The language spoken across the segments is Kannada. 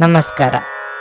ನಮಸ್ಕಾರ.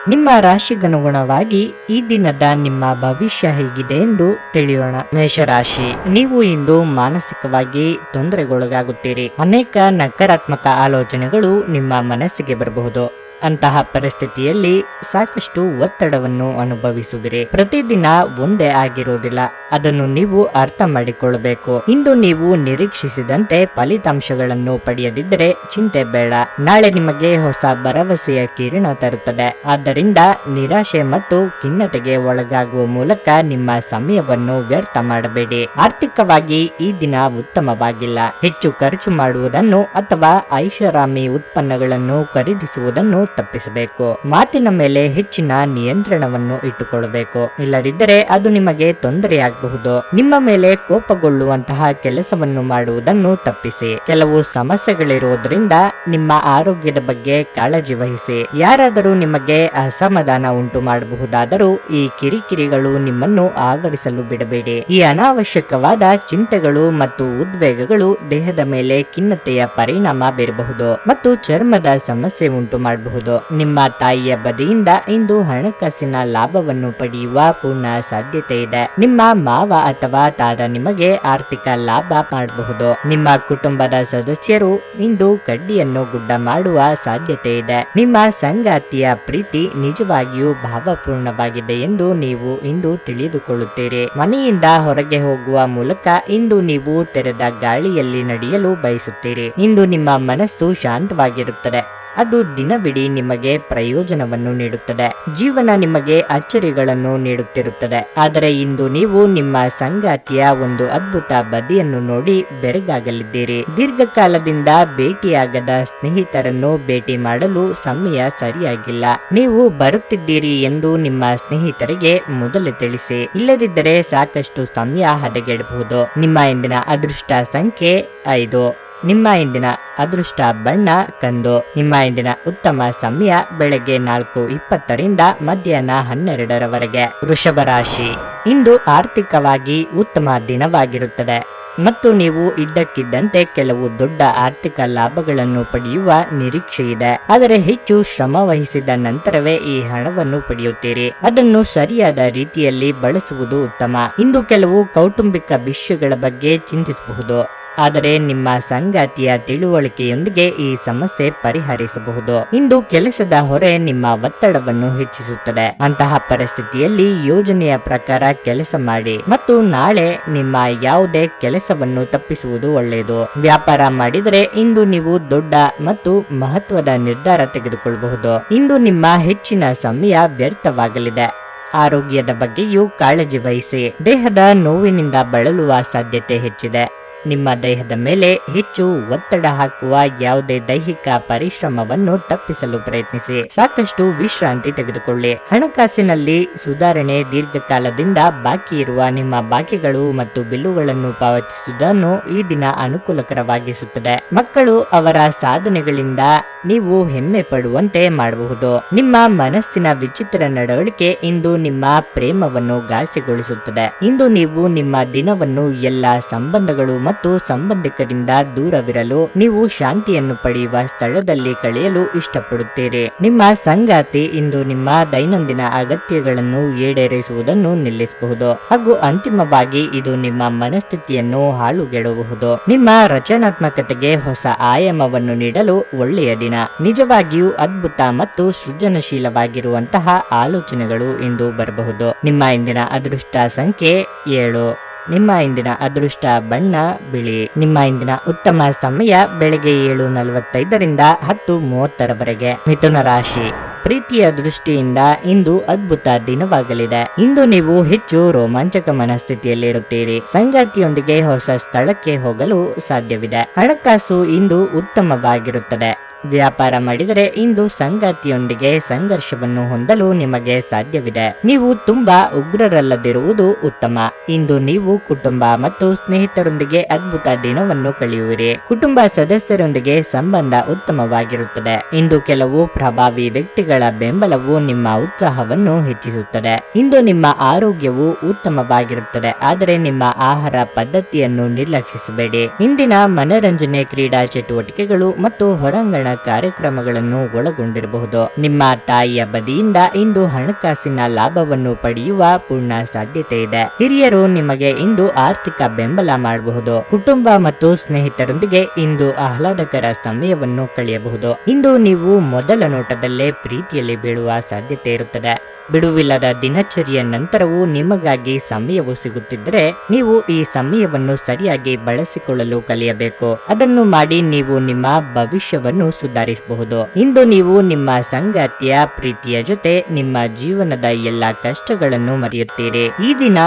ನಿಮ್ಮ ರಾಶಿಗನುಗುಣವಾಗಿ ಈ ದಿನದ ನಿಮ್ಮ ಭವಿಷ್ಯ ಹೇಗಿದೆ ಎಂದು ತಿಳಿಯೋಣ. ಮೇಷರಾಶಿ, ನೀವು ಇಂದು ಮಾನಸಿಕವಾಗಿ ತೊಂದರೆಗೊಳಗಾಗುತ್ತೀರಿ. ಅನೇಕ ನಕಾರಾತ್ಮಕ ಆಲೋಚನೆಗಳು ನಿಮ್ಮ ಮನಸ್ಸಿಗೆ ಬರಬಹುದು. ಅಂತಹ ಪರಿಸ್ಥಿತಿಯಲ್ಲಿ ಸಾಕಷ್ಟು ಒತ್ತಡವನ್ನು ಅನುಭವಿಸುವಿರಿ. ಪ್ರತಿದಿನ ಒಂದೇ ಆಗಿರುವುದಿಲ್ಲ. ಅದನ್ನು ನೀವು ಅರ್ಥ ಮಾಡಿಕೊಳ್ಳಬೇಕು ಇಂದು ನೀವು ನಿರೀಕ್ಷಿಸಿದಂತೆ ಫಲಿತಾಂಶಗಳನ್ನು ಪಡೆಯದಿದ್ದರೆ ಚಿಂತೆ ಬೇಡ. ನಾಳೆ ನಿಮಗೆ ಹೊಸ ಭರವಸೆಯ ಕಿರಣ ತರುತ್ತದೆ. ಆದ್ದರಿಂದ ನಿರಾಶೆ ಮತ್ತು ಖಿನ್ನತೆಗೆ ಒಳಗಾಗುವ ಮೂಲಕ ನಿಮ್ಮ ಸಮಯವನ್ನು ವ್ಯರ್ಥ ಮಾಡಬೇಡಿ. ಆರ್ಥಿಕವಾಗಿ ಈ ದಿನ ಉತ್ತಮವಾಗಿಲ್ಲ. ಹೆಚ್ಚು ಖರ್ಚು ಮಾಡುವುದನ್ನು ಅಥವಾ ಐಷಾರಾಮಿ ಉತ್ಪನ್ನಗಳನ್ನು ಖರೀದಿಸುವುದನ್ನು ತಪ್ಪಿಸಬೇಕು. ಮಾತಿನ ಮೇಲೆ ಹೆಚ್ಚಿನ ನಿಯಂತ್ರಣವನ್ನು ಇಟ್ಟುಕೊಳ್ಳಬೇಕು. ಇಲ್ಲದಿದ್ದರೆ ಅದು ನಿಮಗೆ ತೊಂದರೆಯಾಗಬಹುದು. ನಿಮ್ಮ ಮೇಲೆ ಕೋಪಗೊಳ್ಳುವಂತಹ ಕೆಲಸವನ್ನು ಮಾಡುವುದನ್ನು ತಪ್ಪಿಸಿ. ಕೆಲವು ಸಮಸ್ಯೆಗಳಿರುವುದರಿಂದ ನಿಮ್ಮ ಆರೋಗ್ಯದ ಬಗ್ಗೆ ಕಾಳಜಿ ವಹಿಸಿ. ಯಾರಾದರೂ ನಿಮಗೆ ಅಸಮಾಧಾನ ಉಂಟು ಮಾಡಬಹುದಾದರೂ ಈ ಕಿರಿಕಿರಿಗಳು ನಿಮ್ಮನ್ನು ಆವರಿಸಲು ಬಿಡಬೇಡಿ. ಈ ಅನಾವಶ್ಯಕವಾದ ಚಿಂತೆಗಳು ಮತ್ತು ಉದ್ವೇಗಗಳು ದೇಹದ ಮೇಲೆ ಖಿನ್ನತೆಯ ಪರಿಣಾಮ ಬೀರಬಹುದು ಮತ್ತು ಚರ್ಮದ ಸಮಸ್ಯೆ ಉಂಟು ಮಾಡಬಹುದು. ನಿಮ್ಮ ತಾಯಿಯ ಬದಿಯಿಂದ ಇಂದು ಹಣಕಾಸಿನ ಲಾಭವನ್ನು ಪಡೆಯುವ ಪೂರ್ಣ ಸಾಧ್ಯತೆ ಇದೆ. ನಿಮ್ಮ ಮಾವ ಅಥವಾ ತಾತ ನಿಮಗೆ ಆರ್ಥಿಕ ಲಾಭ ಮಾಡಬಹುದು. ನಿಮ್ಮ ಕುಟುಂಬದ ಸದಸ್ಯರು ಇಂದು ಕಡ್ಡಿಯನ್ನು ಗುಡ್ಡ ಮಾಡುವ ಸಾಧ್ಯತೆ ಇದೆ. ನಿಮ್ಮ ಸಂಗಾತಿಯ ಪ್ರೀತಿ ನಿಜವಾಗಿಯೂ ಭಾವಪೂರ್ಣವಾಗಿದೆ ಎಂದು ನೀವು ಇಂದು ತಿಳಿದುಕೊಳ್ಳುತ್ತೀರಿ. ಮನೆಯಿಂದ ಹೊರಗೆ ಹೋಗುವ ಮೂಲಕ ಇಂದು ನೀವು ತೆರೆದ ಗಾಳಿಯಲ್ಲಿ ನಡೆಯಲು ಬಯಸುತ್ತೀರಿ. ಇಂದು ನಿಮ್ಮ ಮನಸ್ಸು ಶಾಂತವಾಗಿರುತ್ತದೆ. ಅದು ದಿನವಿಡೀ ನಿಮಗೆ ಪ್ರಯೋಜನವನ್ನು ನೀಡುತ್ತದೆ. ಜೀವನ ನಿಮಗೆ ಅಚ್ಚರಿಗಳನ್ನು ನೀಡುತ್ತಿರುತ್ತದೆ. ಆದರೆ ಇಂದು ನೀವು ನಿಮ್ಮ ಸಂಗಾತಿಯ ಒಂದು ಅದ್ಭುತ ಬದಿಯನ್ನು ನೋಡಿ ಬೆರಗಾಗಲಿದ್ದೀರಿ. ದೀರ್ಘಕಾಲದಿಂದ ಭೇಟಿಯಾಗದ ಸ್ನೇಹಿತರನ್ನು ಭೇಟಿ ಮಾಡಲು ಸಮಯ ಸರಿಯಾಗಿಲ್ಲ. ನೀವು ಬರುತ್ತಿದ್ದೀರಿ ಎಂದು ನಿಮ್ಮ ಸ್ನೇಹಿತರಿಗೆ ಮೊದಲು ತಿಳಿಸಿ. ಇಲ್ಲದಿದ್ದರೆ ಸಾಕಷ್ಟು ಸಮಯ ಹದಗೆಡಬಹುದು. ನಿಮ್ಮ ಇಂದಿನ ಅದೃಷ್ಟ ಸಂಖ್ಯೆ ಐದು. ನಿಮ್ಮ ಇಂದಿನ ಅದೃಷ್ಟ ಬಣ್ಣ ಕಂದು ನಿಮ್ಮ ಇಂದಿನ ಉತ್ತಮ ಸಮಯ ಬೆಳಗ್ಗೆ ನಾಲ್ಕು ಇಪ್ಪತ್ತರಿಂದ ಮಧ್ಯಾಹ್ನ ಹನ್ನೆರಡರವರೆಗೆ. ವೃಷಭ ರಾಶಿ. ಇಂದು ಆರ್ಥಿಕವಾಗಿ ಉತ್ತಮ ದಿನವಾಗಿರುತ್ತದೆ. ಮತ್ತು ನೀವು ಇದ್ದಕ್ಕಿದ್ದಂತೆ ಕೆಲವು ದೊಡ್ಡ ಆರ್ಥಿಕ ಲಾಭಗಳನ್ನು ಪಡೆಯುವ ನಿರೀಕ್ಷೆ ಇದೆ. ಆದರೆ ಹೆಚ್ಚು ಶ್ರಮ ವಹಿಸಿದ ನಂತರವೇ ಈ ಹಣವನ್ನು ಪಡೆಯುತ್ತೀರಿ. ಅದನ್ನು ಸರಿಯಾದ ರೀತಿಯಲ್ಲಿ ಬಳಸುವುದು ಉತ್ತಮ. ಇಂದು ಕೆಲವು ಕೌಟುಂಬಿಕ ವಿಷಯಗಳ ಬಗ್ಗೆ ಚಿಂತಿಸಬಹುದು. ಆದರೆ ನಿಮ್ಮ ಸಂಗಾತಿಯ ತಿಳುವಳಿಕೆಯೊಂದಿಗೆ ಈ ಸಮಸ್ಯೆ ಪರಿಹರಿಸಬಹುದು. ಇಂದು ಕೆಲಸದ ಹೊರೆ ನಿಮ್ಮ ಒತ್ತಡವನ್ನು ಹೆಚ್ಚಿಸುತ್ತದೆ. ಅಂತಹ ಪರಿಸ್ಥಿತಿಯಲ್ಲಿ ಯೋಜನೆಯ ಪ್ರಕಾರ ಕೆಲಸ ಮಾಡಿ ಮತ್ತು ನಾಳೆ ನಿಮ್ಮ ಯಾವುದೇ ಕೆಲಸವನ್ನು ತಪ್ಪಿಸುವುದು ಒಳ್ಳೆಯದು. ವ್ಯಾಪಾರ ಮಾಡಿದರೆ ಇಂದು ನೀವು ದೊಡ್ಡ ಮತ್ತು ಮಹತ್ವದ ನಿರ್ಧಾರ ತೆಗೆದುಕೊಳ್ಳಬಹುದು. ಇಂದು ನಿಮ್ಮ ಹೆಚ್ಚಿನ ಸಮಯ ವ್ಯರ್ಥವಾಗಲಿದೆ. ಆರೋಗ್ಯದ ಬಗ್ಗೆಯೂ ಕಾಳಜಿ ವಹಿಸಿ. ದೇಹದ ನೋವಿನಿಂದ ಬಳಲುವ ಸಾಧ್ಯತೆ ಹೆಚ್ಚಿದೆ. ನಿಮ್ಮ ದೇಹದ ಮೇಲೆ ಹೆಚ್ಚು ಒತ್ತಡ ಹಾಕುವ ಯಾವುದೇ ದೈಹಿಕ ಪರಿಶ್ರಮವನ್ನು ತಪ್ಪಿಸಲು ಪ್ರಯತ್ನಿಸಿ. ಸಾಕಷ್ಟು ವಿಶ್ರಾಂತಿ ತೆಗೆದುಕೊಳ್ಳಿ. ಹಣಕಾಸಿನಲ್ಲಿ ಸುಧಾರಣೆ ದೀರ್ಘಕಾಲದಿಂದ ಬಾಕಿ ಇರುವ ನಿಮ್ಮ ಬಾಕಿಗಳು ಮತ್ತು ಬಿಲ್ಲುಗಳನ್ನು ಪಾವತಿಸುವುದನ್ನು ಈ ದಿನ ಅನುಕೂಲಕರವಾಗಿಸುತ್ತದೆ. ಮಕ್ಕಳು ಅವರ ಸಾಧನೆಗಳಿಂದ ನೀವು ಹೆಮ್ಮೆ ಪಡುವಂತೆ ಮಾಡಬಹುದು. ನಿಮ್ಮ ಮನಸ್ಸಿನ ವಿಚಿತ್ರ ನಡವಳಿಕೆ ಇಂದು ನಿಮ್ಮ ಪ್ರೇಮವನ್ನು ಘಾಸಿಗೊಳಿಸುತ್ತದೆ. ಇಂದು ನೀವು ನಿಮ್ಮ ದಿನವನ್ನು, ಎಲ್ಲ ಸಂಬಂಧಗಳು ಮತ್ತು ಸಂಬಂಧಿಕರಿಂದ ದೂರವಿರಲು ನೀವು ಶಾಂತಿಯನ್ನು ಪಡೆಯುವ ಸ್ಥಳದಲ್ಲಿ ಕಳೆಯಲು ಇಷ್ಟಪಡುತ್ತೀರಿ. ನಿಮ್ಮ ಸಂಗಾತಿ ಇಂದು ನಿಮ್ಮ ದೈನಂದಿನ ಅಗತ್ಯಗಳನ್ನು ಈಡೇರಿಸುವುದನ್ನು ನಿಲ್ಲಿಸಬಹುದು ಹಾಗೂ ಅಂತಿಮವಾಗಿ ಇದು ನಿಮ್ಮ ಮನಸ್ಥಿತಿಯನ್ನು ಹಾಳುಗೆಡಬಹುದು. ನಿಮ್ಮ ರಚನಾತ್ಮಕತೆಗೆ ಹೊಸ ಆಯಾಮವನ್ನು ನೀಡಲು ಒಳ್ಳೆಯ ದಿನ. ನಿಜವಾಗಿಯೂ ಅದ್ಭುತ ಮತ್ತು ಸೃಜನಶೀಲವಾಗಿರುವಂತಹ ಆಲೋಚನೆಗಳು ಇಂದು ಬರಬಹುದು. ನಿಮ್ಮ ಇಂದಿನ ಅದೃಷ್ಟ ಸಂಖ್ಯೆ ಏಳು. ನಿಮ್ಮ ಇಂದಿನ ಅದೃಷ್ಟ ಬಣ್ಣ ಬಿಳಿ. ನಿಮ್ಮ ಇಂದಿನ ಉತ್ತಮ ಸಮಯ ಬೆಳಗ್ಗೆ ಏಳು ನಲವತ್ತೈದರಿಂದ ಹತ್ತು ಮೂವತ್ತರವರೆಗೆ. ಮಿಥುನ ರಾಶಿ. ಪ್ರೀತಿಯ ದೃಷ್ಟಿಯಿಂದ ಇಂದು ಅದ್ಭುತ ದಿನವಾಗಲಿದೆ. ಇಂದು ನೀವು ಹೆಚ್ಚು ರೋಮಾಂಚಕ ಮನಸ್ಥಿತಿಯಲ್ಲಿರುತ್ತೀರಿ. ಸಂಗಾತಿಯೊಂದಿಗೆ ಹೊಸ ಸ್ಥಳಕ್ಕೆ ಹೋಗಲು ಸಾಧ್ಯವಿದೆ. ಹಣಕಾಸು ಇಂದು ಉತ್ತಮವಾಗಿರುತ್ತದೆ. ವ್ಯಾಪಾರ ಮಾಡಿದರೆ ಇಂದು ಸಂಗಾತಿಯೊಂದಿಗೆ ಸಂಘರ್ಷವನ್ನು ಹೊಂದಲು ನಿಮಗೆ ಸಾಧ್ಯವಿದೆ. ನೀವು ತುಂಬಾ ಉಗ್ರರಲ್ಲದಿರುವುದು ಉತ್ತಮ. ಇಂದು ನೀವು ಕುಟುಂಬ ಮತ್ತು ಸ್ನೇಹಿತರೊಂದಿಗೆ ಅದ್ಭುತ ದಿನವನ್ನು ಕಳೆಯುವಿರಿ. ಕುಟುಂಬ ಸದಸ್ಯರೊಂದಿಗೆ ಸಂಬಂಧ ಉತ್ತಮವಾಗಿರುತ್ತದೆ. ಇಂದು ಕೆಲವು ಪ್ರಭಾವಿ ವ್ಯಕ್ತಿಗಳ ಬೆಂಬಲವು ನಿಮ್ಮ ಉತ್ಸಾಹವನ್ನು ಹೆಚ್ಚಿಸುತ್ತದೆ. ಇಂದು ನಿಮ್ಮ ಆರೋಗ್ಯವು ಉತ್ತಮವಾಗಿರುತ್ತದೆ. ಆದರೆ ನಿಮ್ಮ ಆಹಾರ ಪದ್ಧತಿಯನ್ನು ನಿರ್ಲಕ್ಷಿಸಬೇಡಿ. ಇಂದಿನ ಮನರಂಜನೆ ಕ್ರೀಡಾ ಚಟುವಟಿಕೆಗಳು ಮತ್ತು ಹೊರಾಂಗಣ ಕಾರ್ಯಕ್ರಮಗಳನ್ನು ಒಳಗೊಂಡಿರಬಹುದು. ನಿಮ್ಮ ತಾಯಿಯ ಬದಿಯಿಂದ ಇಂದು ಹಣಕಾಸಿನ ಲಾಭವನ್ನು ಪಡೆಯುವ ಪೂರ್ಣ ಸಾಧ್ಯತೆ ಇದೆ. ಹಿರಿಯರು ನಿಮಗೆ ಇಂದು ಆರ್ಥಿಕ ಬೆಂಬಲ ಮಾಡಬಹುದು. ಕುಟುಂಬ ಮತ್ತು ಸ್ನೇಹಿತರೊಂದಿಗೆ ಇಂದು ಆಹ್ಲಾದಕರ ಸಮಯವನ್ನು ಕಳೆಯಬಹುದು. ಇಂದು ನೀವು ಮೊದಲ ನೋಟದಲ್ಲೇ ಪ್ರೀತಿಯಲ್ಲಿ ಬೀಳುವ ಸಾಧ್ಯತೆ ಇರುತ್ತದೆ. ಬಿಡುವಿಲ್ಲದ ದಿನಚರಿಯ ನಂತರವೂ ನಿಮಗಾಗಿ ಸಮಯವು ಸಿಗುತ್ತಿದ್ದರೆ ನೀವು ಈ ಸಮಯವನ್ನು ಸರಿಯಾಗಿ ಬಳಸಿಕೊಳ್ಳಲು ಕಲಿಯಬೇಕು. ಅದನ್ನು ಮಾಡಿ ನೀವು ನಿಮ್ಮ ಭವಿಷ್ಯವನ್ನು ಸುಧಾರಿಸಬಹುದು. ಇಂದು ನೀವು ನಿಮ್ಮ ಸಂಗಾತಿಯ ಪ್ರೀತಿಯ ಜೊತೆ ನಿಮ್ಮ ಜೀವನದ ಎಲ್ಲ ಕಷ್ಟಗಳನ್ನು ಮರೆಯುತ್ತೀರಿ. ಈ ದಿನ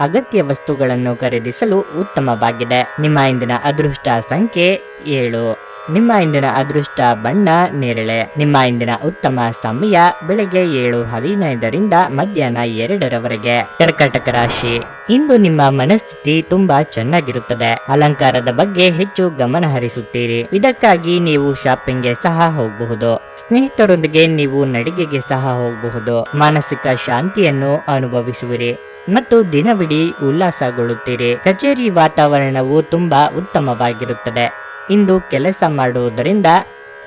ಅಗತ್ಯ ವಸ್ತುಗಳನ್ನು ಖರೀದಿಸಲು ಉತ್ತಮವಾಗಿದೆ. ನಿಮ್ಮ ಇಂದಿನ ಅದೃಷ್ಟ ಸಂಖ್ಯೆ ಏಳು. ನಿಮ್ಮ ಇಂದಿನ ಅದೃಷ್ಟ ಬಣ್ಣ ನೇರಳೆ. ನಿಮ್ಮ ಇಂದಿನ ಉತ್ತಮ ಸಮಯ ಬೆಳಗ್ಗೆ ಏಳು ಹದಿನೈದರಿಂದ ಮಧ್ಯಾಹ್ನ ಎರಡರವರೆಗೆ. ಕರ್ಕಟಕ ರಾಶಿ. ಇಂದು ನಿಮ್ಮ ಮನಸ್ಥಿತಿ ತುಂಬಾ ಚೆನ್ನಾಗಿರುತ್ತದೆ. ಅಲಂಕಾರದ ಬಗ್ಗೆ ಹೆಚ್ಚು ಗಮನ ಹರಿಸುತ್ತೀರಿ. ಇದಕ್ಕಾಗಿ ನೀವು ಶಾಪಿಂಗ್ಗೆ ಸಹ ಹೋಗಬಹುದು. ಸ್ನೇಹಿತರೊಂದಿಗೆ ನೀವು ನಡಿಗೆಗೆ ಸಹ ಹೋಗಬಹುದು. ಮಾನಸಿಕ ಶಾಂತಿಯನ್ನು ಅನುಭವಿಸುವಿರಿ. ಮತ್ತು ದಿನವಿಡೀ ಉಲ್ಲಾಸಗೊಳ್ಳುತ್ತೀರಿ. ಕಚೇರಿ ವಾತಾವರಣವು ತುಂಬಾ ಉತ್ತಮವಾಗಿರುತ್ತದೆ. ಇಂದು ಕೆಲಸ ಮಾಡುವುದರಿಂದ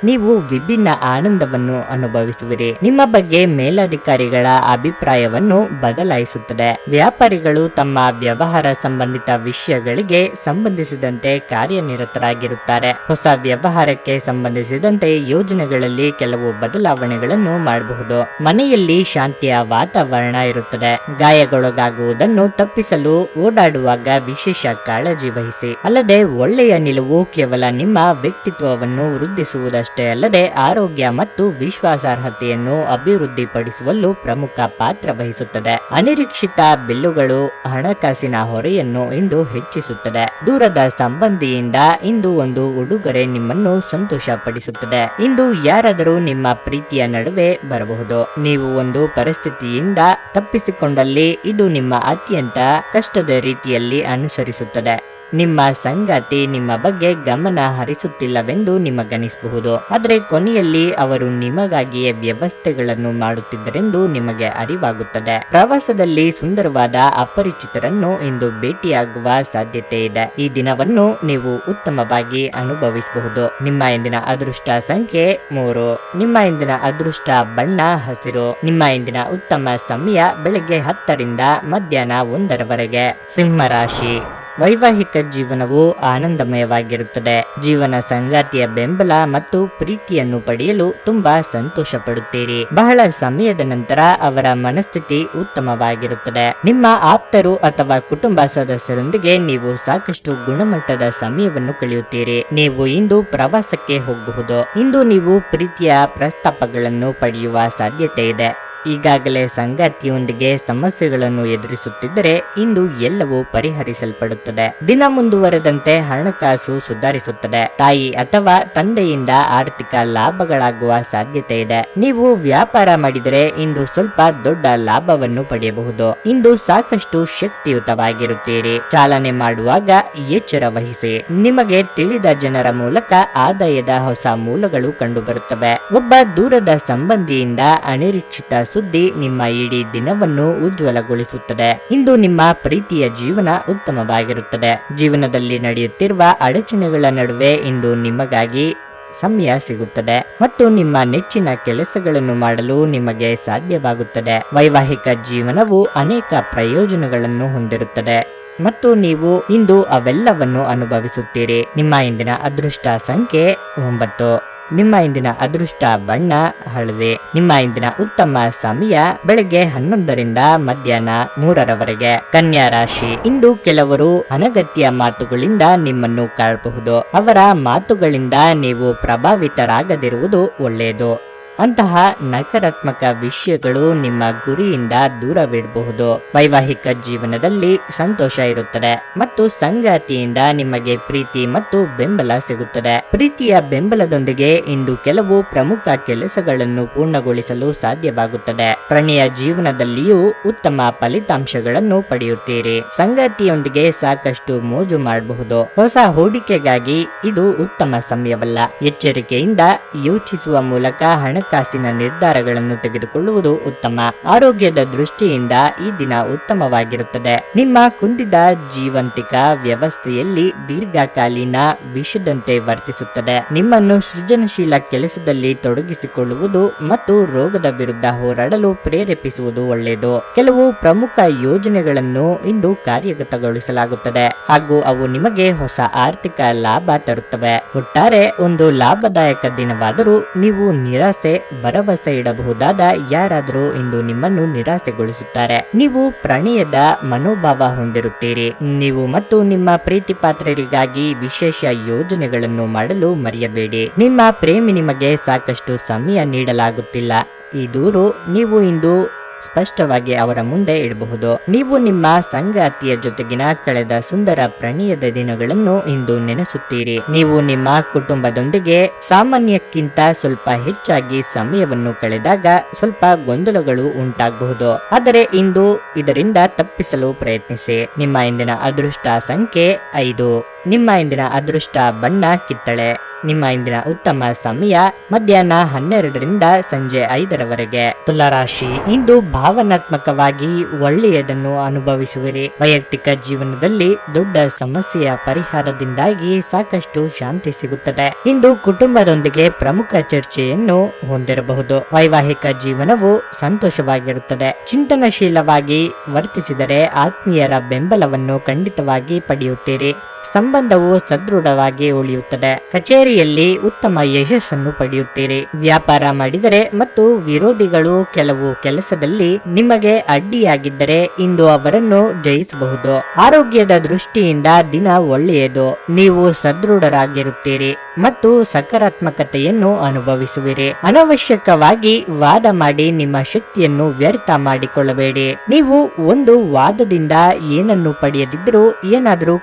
ನೀವು ವಿಭಿನ್ನ ಆನಂದವನ್ನು ಅನುಭವಿಸುವಿರಿ. ನಿಮ್ಮ ಬಗ್ಗೆ ಮೇಲಧಿಕಾರಿಗಳ ಅಭಿಪ್ರಾಯವನ್ನು ಬದಲಾಯಿಸುತ್ತದೆ. ವ್ಯಾಪಾರಿಗಳು ತಮ್ಮ ವ್ಯವಹಾರ ಸಂಬಂಧಿತ ವಿಷಯಗಳಿಗೆ ಸಂಬಂಧಿಸಿದಂತೆ ಕಾರ್ಯನಿರತರಾಗಿರುತ್ತಾರೆ. ಹೊಸ ವ್ಯವಹಾರಕ್ಕೆ ಸಂಬಂಧಿಸಿದಂತೆ ಯೋಜನೆಗಳಲ್ಲಿ ಕೆಲವು ಬದಲಾವಣೆಗಳನ್ನು ಮಾಡಬಹುದು. ಮನೆಯಲ್ಲಿ ಶಾಂತಿಯ ವಾತಾವರಣ ಇರುತ್ತದೆ. ಗಾಯಗೊಳಗಾಗುವುದನ್ನು ತಪ್ಪಿಸಲು ಓಡಾಡುವಾಗ ವಿಶೇಷ ಕಾಳಜಿ ವಹಿಸಿ. ಅಲ್ಲದೆ ಒಳ್ಳೆಯ ನಿಲುವು ಕೇವಲ ನಿಮ್ಮ ವ್ಯಕ್ತಿತ್ವವನ್ನು ವೃದ್ಧಿಸುವುದಷ್ಟೇ. ಅಲ್ಲದೆ ಆರೋಗ್ಯ ಮತ್ತು ವಿಶ್ವಾಸಾರ್ಹತೆಯನ್ನು ಅಭಿವೃದ್ಧಿಪಡಿಸುವಲ್ಲೂ ಪ್ರಮುಖ ಪಾತ್ರ ವಹಿಸುತ್ತದೆ. ಅನಿರೀಕ್ಷಿತ ಬಿಲ್ಲುಗಳು ಹಣಕಾಸಿನ ಹೊರೆಯನ್ನು ಇಂದು ಹೆಚ್ಚಿಸುತ್ತದೆ. ದೂರದ ಸಂಬಂಧಿಯಿಂದ ಇಂದು ಒಂದು ಉಡುಗೊರೆ ನಿಮ್ಮನ್ನು ಸಂತೋಷಪಡಿಸುತ್ತದೆ. ಇಂದು ಯಾರಾದರೂ ನಿಮ್ಮ ಪ್ರೀತಿಯ ನಡುವೆ ಬರಬಹುದು. ನೀವು ಒಂದು ಪರಿಸ್ಥಿತಿಯಿಂದ ತಪ್ಪಿಸಿಕೊಂಡಲ್ಲಿ ಇದು ನಿಮ್ಮ ಅತ್ಯಂತ ಕಷ್ಟದ ರೀತಿಯಲ್ಲಿ ಅನುಸರಿಸುತ್ತದೆ. ನಿಮ್ಮ ಸಂಗಾತಿ ನಿಮ್ಮ ಬಗ್ಗೆ ಗಮನ ಹರಿಸುತ್ತಿಲ್ಲವೆಂದು ನಿಮಗನಿಸಬಹುದು. ಆದರೆ ಕೊನೆಯಲ್ಲಿ ಅವರು ನಿಮಗಾಗಿಯೇ ವ್ಯವಸ್ಥೆಗಳನ್ನು ಮಾಡುತ್ತಿದ್ದರೆಂದು ನಿಮಗೆ ಅರಿವಾಗುತ್ತದೆ. ಪ್ರವಾಸದಲ್ಲಿ ಸುಂದರವಾದ ಅಪರಿಚಿತರನ್ನು ಇಂದು ಭೇಟಿಯಾಗುವ ಸಾಧ್ಯತೆ ಇದೆ. ಈ ದಿನವನ್ನು ನೀವು ಉತ್ತಮವಾಗಿ ಅನುಭವಿಸಬಹುದು. ನಿಮ್ಮ ಇಂದಿನ ಅದೃಷ್ಟ ಸಂಖ್ಯೆ ಮೂರು. ನಿಮ್ಮ ಇಂದಿನ ಅದೃಷ್ಟ ಬಣ್ಣ, ಹಸಿರು. ನಿಮ್ಮ ಇಂದಿನ ಉತ್ತಮ ಸಮಯ ಬೆಳಗ್ಗೆ ಹತ್ತರಿಂದ ಮಧ್ಯಾಹ್ನ ಒಂದರವರೆಗೆ. ಸಿಂಹರಾಶಿ. ವೈವಾಹಿಕ ಜೀವನವು ಆನಂದಮಯವಾಗಿರುತ್ತದೆ. ಜೀವನ ಸಂಗಾತಿಯ ಬೆಂಬಲ ಮತ್ತು ಪ್ರೀತಿಯನ್ನು ಪಡೆಯಲು ತುಂಬಾ ಸಂತೋಷ ಪಡುತ್ತೀರಿ ಬಹಳ ಸಮಯದ ನಂತರ ಅವರ ಮನಸ್ಥಿತಿ ಉತ್ತಮವಾಗಿರುತ್ತದೆ. ನಿಮ್ಮ ಆಪ್ತರು ಅಥವಾ ಕುಟುಂಬ ಸದಸ್ಯರೊಂದಿಗೆ ನೀವು ಸಾಕಷ್ಟು ಗುಣಮಟ್ಟದ ಸಮಯವನ್ನು ಕಳೆಯುತ್ತೀರಿ. ನೀವು ಇಂದು ಪ್ರವಾಸಕ್ಕೆ ಹೋಗಬಹುದು. ಇಂದು ನೀವು ಪ್ರೀತಿಯ ಪ್ರಸ್ತಾಪಗಳನ್ನು ಪಡೆಯುವ ಸಾಧ್ಯತೆ ಇದೆ. ಈಗಾಗಲೇ ಸಂಗಾತಿಯೊಂದಿಗೆ ಸಮಸ್ಯೆಗಳನ್ನು ಎದುರಿಸುತ್ತಿದ್ದರೆ ಇಂದು ಎಲ್ಲವೂ ಪರಿಹರಿಸಲ್ಪಡುತ್ತದೆ. ದಿನ ಮುಂದುವರೆದಂತೆ ಹಣಕಾಸು ಸುಧಾರಿಸುತ್ತದೆ. ತಾಯಿ ಅಥವಾ ತಂದೆಯಿಂದ ಆರ್ಥಿಕ ಲಾಭಗಳಾಗುವ ಸಾಧ್ಯತೆ ಇದೆ. ನೀವು ವ್ಯಾಪಾರ ಮಾಡಿದರೆ ಇಂದು ಸ್ವಲ್ಪ ದೊಡ್ಡ ಲಾಭವನ್ನು ಪಡೆಯಬಹುದು. ಇಂದು ಸಾಕಷ್ಟು ಶಕ್ತಿಯುತವಾಗಿರುತ್ತೀರಿ. ಚಾಲನೆ ಮಾಡುವಾಗ ಎಚ್ಚರ ವಹಿಸಿ. ನಿಮಗೆ ತಿಳಿದ ಜನರ ಮೂಲಕ ಆದಾಯದ ಹೊಸ ಮೂಲಗಳು ಕಂಡುಬರುತ್ತವೆ. ಒಬ್ಬ ದೂರದ ಸಂಬಂಧಿಯಿಂದ ಅನಿರೀಕ್ಷಿತ ಸುದ್ದಿ ನಿಮ್ಮ ಇಡೀ ದಿನವನ್ನು ಉಜ್ವಲಗೊಳಿಸುತ್ತದೆ. ಇಂದು ನಿಮ್ಮ ಪ್ರೀತಿಯ ಜೀವನ ಉತ್ತಮವಾಗಿರುತ್ತದೆ. ಜೀವನದಲ್ಲಿ ನಡೆಯುತ್ತಿರುವ ಅಡಚಣೆಗಳ ನಡುವೆ ಇಂದು ನಿಮಗಾಗಿ ಸಮಯ ಸಿಗುತ್ತದೆ. ಮತ್ತು ನಿಮ್ಮ ನೆಚ್ಚಿನ ಕೆಲಸಗಳನ್ನು ಮಾಡಲು ನಿಮಗೆ ಸಾಧ್ಯವಾಗುತ್ತದೆ. ವೈವಾಹಿಕ ಜೀವನವು ಅನೇಕ ಪ್ರಯೋಜನಗಳನ್ನು ಹೊಂದಿರುತ್ತದೆ. ಮತ್ತು ನೀವು ಇಂದು ಅವೆಲ್ಲವನ್ನು ಅನುಭವಿಸುತ್ತೀರಿ. ನಿಮ್ಮ ಇಂದಿನ ಅದೃಷ್ಟ ಸಂಖ್ಯೆ ಒಂಬತ್ತು. ನಿಮ್ಮ ಇಂದಿನ ಅದೃಷ್ಟ ಬಣ್ಣ, ಹಳದಿ. ನಿಮ್ಮ ಇಂದಿನ ಉತ್ತಮ ಸಮಯ ಬೆಳಗ್ಗೆ ಹನ್ನೊಂದರಿಂದ ಮಧ್ಯಾಹ್ನ ಮೂರರವರೆಗೆ. ಕನ್ಯಾ ರಾಶಿ, ಇಂದು ಕೆಲವರು ಅನಗತ್ಯ ಮಾತುಗಳಿಂದ ನಿಮ್ಮನ್ನು ಕಾಡಬಹುದು ಅವರ ಮಾತುಗಳಿಂದ ನೀವು ಪ್ರಭಾವಿತರಾಗದಿರುವುದು ಒಳ್ಳೆಯದು. ಅಂತಹ ನಕಾರಾತ್ಮಕ ವಿಷಯಗಳು ನಿಮ್ಮ ಗುರಿಯಿಂದ ದೂರವಿಡಬಹುದು. ವೈವಾಹಿಕ ಜೀವನದಲ್ಲಿ ಸಂತೋಷ ಇರುತ್ತದೆ ಮತ್ತು ಸಂಗಾತಿಯಿಂದ ನಿಮಗೆ ಪ್ರೀತಿ ಮತ್ತು ಬೆಂಬಲ ಸಿಗುತ್ತದೆ. ಪ್ರೀತಿಯ ಬೆಂಬಲದೊಂದಿಗೆ ಇಂದು ಕೆಲವು ಪ್ರಮುಖ ಕೆಲಸಗಳನ್ನು ಪೂರ್ಣಗೊಳಿಸಲು ಸಾಧ್ಯವಾಗುತ್ತದೆ. ಪ್ರಣಯ ಜೀವನದಲ್ಲಿಯೂ ಉತ್ತಮ ಫಲಿತಾಂಶಗಳನ್ನು ಪಡೆಯುತ್ತೀರಿ. ಸಂಗಾತಿಯೊಂದಿಗೆ ಸಾಕಷ್ಟು ಮೋಜು ಮಾಡಬಹುದು. ಹೊಸ ಹೂಡಿಕೆಗಾಗಿ ಇದು ಉತ್ತಮ ಸಮಯವಲ್ಲ. ಎಚ್ಚರಿಕೆಯಿಂದ ಯೋಚಿಸುವ ಮೂಲಕ ಹಣಕಾಸು ಹಣಕಾಸಿನ ನಿರ್ಧಾರಗಳನ್ನು ತೆಗೆದುಕೊಳ್ಳುವುದು ಉತ್ತಮ. ಆರೋಗ್ಯದ ದೃಷ್ಟಿಯಿಂದ ಈ ದಿನ ಉತ್ತಮವಾಗಿರುತ್ತದೆ. ನಿಮ್ಮ ಕುಂದಿದ ಜೀವಂತಿಕ ವ್ಯವಸ್ಥೆಯಲ್ಲಿ ದೀರ್ಘಕಾಲೀನ ವಿಷದಂತೆ ವರ್ತಿಸುತ್ತದೆ. ನಿಮ್ಮನ್ನು ಸೃಜನಶೀಲ ಕೆಲಸದಲ್ಲಿ ತೊಡಗಿಸಿಕೊಳ್ಳುವುದು ಮತ್ತು ರೋಗದ ವಿರುದ್ಧ ಹೋರಾಡಲು ಪ್ರೇರೇಪಿಸುವುದು ಒಳ್ಳೆಯದು. ಕೆಲವು ಪ್ರಮುಖ ಯೋಜನೆಗಳನ್ನು ಇಂದು ಕಾರ್ಯಗತಗೊಳಿಸಲಾಗುತ್ತದೆ. ಹಾಗೂ ಅವು ನಿಮಗೆ ಹೊಸ ಆರ್ಥಿಕ ಲಾಭ ತರುತ್ತವೆ. ಒಟ್ಟಾರೆ, ಒಂದು ಲಾಭದಾಯಕ ದಿನವಾದರೂ ನೀವು ನಿರಾಸೆ ಭರವಸೆ ಇಡಬಹುದಾದ ಯಾರಾದರೂ ಇಂದು ನಿಮ್ಮನ್ನು ನಿರಾಸೆಗೊಳಿಸುತ್ತಾರೆ. ನೀವು ಪ್ರಣಯದ ಮನೋಭಾವ ಹೊಂದಿರುತ್ತೀರಿ. ನೀವು ಮತ್ತು ನಿಮ್ಮ ಪ್ರೀತಿ ಪಾತ್ರರಿಗಾಗಿ ವಿಶೇಷ ಯೋಜನೆಗಳನ್ನು ಮಾಡಲು ಮರೆಯಬೇಡಿ. ನಿಮ್ಮ ಪ್ರೇಮಿ ನಿಮಗೆ ಸಾಕಷ್ಟು ಸಮಯ ನೀಡಲಾಗುತ್ತಿಲ್ಲ. ಈ ದೂರು ನೀವು ಇಂದು ಸ್ಪಷ್ಟವಾಗಿ ಅವರ ಮುಂದೆ ಇಡಬಹುದು. ನೀವು ನಿಮ್ಮ ಸಂಗಾತಿಯ ಜೊತೆಗಿನ ಕಳೆದ ಸುಂದರ ಪ್ರಣಯದ ದಿನಗಳನ್ನು ಇಂದು ನೆನೆಸುತ್ತೀರಿ. ನೀವು ನಿಮ್ಮ ಕುಟುಂಬದೊಂದಿಗೆ ಸಾಮಾನ್ಯಕ್ಕಿಂತ ಸ್ವಲ್ಪ ಹೆಚ್ಚಾಗಿ ಸಮಯವನ್ನು ಕಳೆದಾಗ ಸ್ವಲ್ಪ ಗೊಂದಲಗಳು ಉಂಟಾಗಬಹುದು. ಆದರೆ ಇಂದು ಇದರಿಂದ ತಪ್ಪಿಸಲು ಪ್ರಯತ್ನಿಸಿ. ನಿಮ್ಮ ಇಂದಿನ ಅದೃಷ್ಟ ಸಂಖ್ಯೆ ಐದು. ನಿಮ್ಮ ಇಂದಿನ ಅದೃಷ್ಟ ಬಣ್ಣ ಕಿತ್ತಳೆ. ನಿಮ್ಮ ಇಂದಿನ ಉತ್ತಮ ಸಮಯ ಮಧ್ಯಾಹ್ನ ಹನ್ನೆರಡರಿಂದ ಸಂಜೆ ಐದರವರೆಗೆ. ತುಲಾರಾಶಿ, ಇಂದು ಭಾವನಾತ್ಮಕವಾಗಿ ಒಳ್ಳೆಯದನ್ನು ಅನುಭವಿಸುವಿರಿ. ವೈಯಕ್ತಿಕ ಜೀವನದಲ್ಲಿ ದೊಡ್ಡ ಸಮಸ್ಯೆಯ ಪರಿಹಾರದಿಂದಾಗಿ ಸಾಕಷ್ಟು ಶಾಂತಿ ಸಿಗುತ್ತದೆ. ಇಂದು ಕುಟುಂಬದೊಂದಿಗೆ ಪ್ರಮುಖ ಚರ್ಚೆಯನ್ನು ಹೊಂದಿರಬಹುದು. ವೈವಾಹಿಕ ಜೀವನವು ಸಂತೋಷವಾಗಿರುತ್ತದೆ. ಚಿಂತನಶೀಲವಾಗಿ ವರ್ತಿಸಿದರೆ ಆತ್ಮೀಯರ ಬೆಂಬಲವನ್ನು ಖಂಡಿತವಾಗಿ ಪಡೆಯುತ್ತೀರಿ. ಸಂಬಂಧವು ಸದೃಢವಾಗಿ ಉಳಿಯುತ್ತದೆ. ಕಚೇರಿಯಲ್ಲಿ ಉತ್ತಮ ಯಶಸ್ಸನ್ನು ಪಡೆಯುತ್ತೀರಿ. ವ್ಯಾಪಾರ ಮಾಡಿದರೆ ಮತ್ತು ವಿರೋಧಿಗಳು ಕೆಲವು ಕೆಲಸದಲ್ಲಿ ನಿಮಗೆ ಅಡ್ಡಿಯಾಗಿದ್ದರೆ ಇಂದು ಅವರನ್ನು ಜಯಿಸಬಹುದು. ಆರೋಗ್ಯದ ದೃಷ್ಟಿಯಿಂದ ದಿನ ಒಳ್ಳೆಯದು. ನೀವು ಸದೃಢರಾಗಿರುತ್ತೀರಿ ಮತ್ತು ಸಕಾರಾತ್ಮಕತೆಯನ್ನು ಅನುಭವಿಸುವಿರಿ. ಅನವಶ್ಯಕವಾಗಿ ವಾದ ಮಾಡಿ ನಿಮ್ಮ ಶಕ್ತಿಯನ್ನು ವ್ಯರ್ಥ ಮಾಡಿಕೊಳ್ಳಬೇಡಿ. ನೀವು ಒಂದು ವಾದದಿಂದ ಏನನ್ನು ಪಡೆಯದಿದ್ದರೂ ಏನಾದರೂ